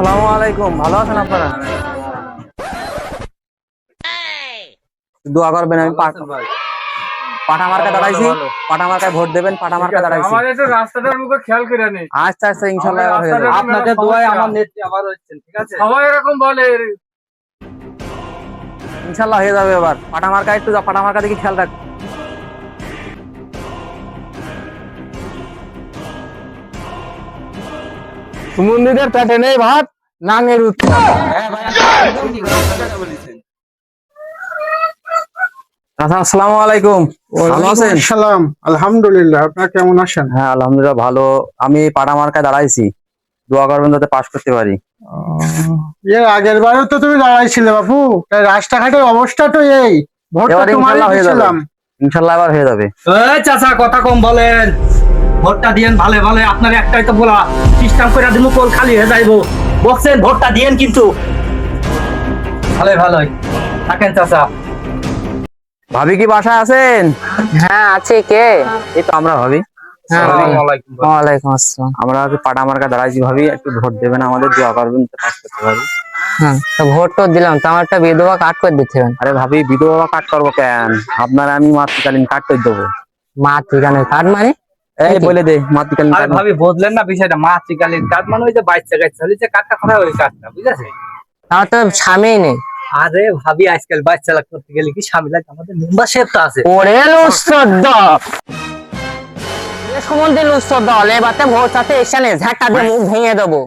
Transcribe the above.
আসসালামু আলাইকুম ভালো আছেন আপনারা? দোয়া করবেন আমি পাট- পাঠা মার্কা দাঁড়াইছি। পাঠা মার্কায় ভোট দেবেন পাঠা মার্কা দাঁড়াইছি। আমার একটু রাস্তাটার মুখে খেয়াল করে নেই আচ্ছা আচ্ছা হয়ে যাবে। আপনাদের দোয়ায় আমার নেত্রী আবার হচ্ছেন ঠিক আছে? সবাই এরকম বলে। ইনশাল্লাহ হয়ে যাবে এবার। পাঠা মার্কা একটু যা পাঠা মার্কা দেখি খেয়াল রাখ সুমন্দিদের পেটে নেই ভাত নাঙের আচ্ছা আসসালামু আলাইকুম। ভালো আছেন? সালাম আলহামদুলিল্লাহ আপনার কেমন আছেন? হ্যাঁ আলহামদুলিল্লাহ ভালো। আমি পাঠা মার্কায় দাঁড়াইছি। দোয়া করবেন যাতে পাশ করতে পারি। এর আগের বারেও তো তুমি দাঁড়াইছিলে বাপু। তাই রাস্তাঘাটের অবস্থা তো এই। ভোটটা তোমারই ইনশাল্লাহ হয়ে যাবে। দিয়েছিলাম ইনশাল্লাহ এবার হয়ে যাবে। এই চাচা কথা কম বলেন। ভোটটা দিয়েন ভালো ভালো। আপনার একটাই তো বলা সিস্টেম করে দিমু কোল খালি হয়ে যাইবো। বলছেন ভোটটা দিয়েন কিন্তু। ভালোই ভালোই। থাকেন চাচা। ভাবি কি বাসা আছেন? হ্যাঁ আছে। কে? এই তো আমরা ভাবি। ওয়ালাইকুম আসসালাম। আমরা পাটা মার্কা দাঁড়াইছি ভাবি একটু ভোট দেবেন আমাদের দোয়া করবেন পাস করতে পারি। হ্যাঁ ভোট তো দিলাম তো আমার একটা বিধবা কাট করে দিতে আরে ভাবি বিধবা কাট করব কেন? আপনার আমি মাতৃকালীন কাট করে দেবো? মা ঠিকানায় কাট মানে? এই বলে দে মাতৃকালীন কাজ ভাবি বুঝলেন না বিষয়টা মাতৃকালীন কাজ মানে ওই যে বাচ্চা কাচ্চা হলে যে কাজটা করা ওই কাজটা বুঝেছে? আমার তো স্বামী নেই। আরে ভাবি আজকাল বাচ্চা লাগ করতে গেলে কি স্বামী লাগে? আমাদের মেম্বারশিপ তো আছে। ওরে লুস্তদ্দ সম্বন্ধে লুস্তদ্দ এবারে ভোর সাথে এসে ঝাঁটা দিয়ে মুখ ভেঙে দেবো।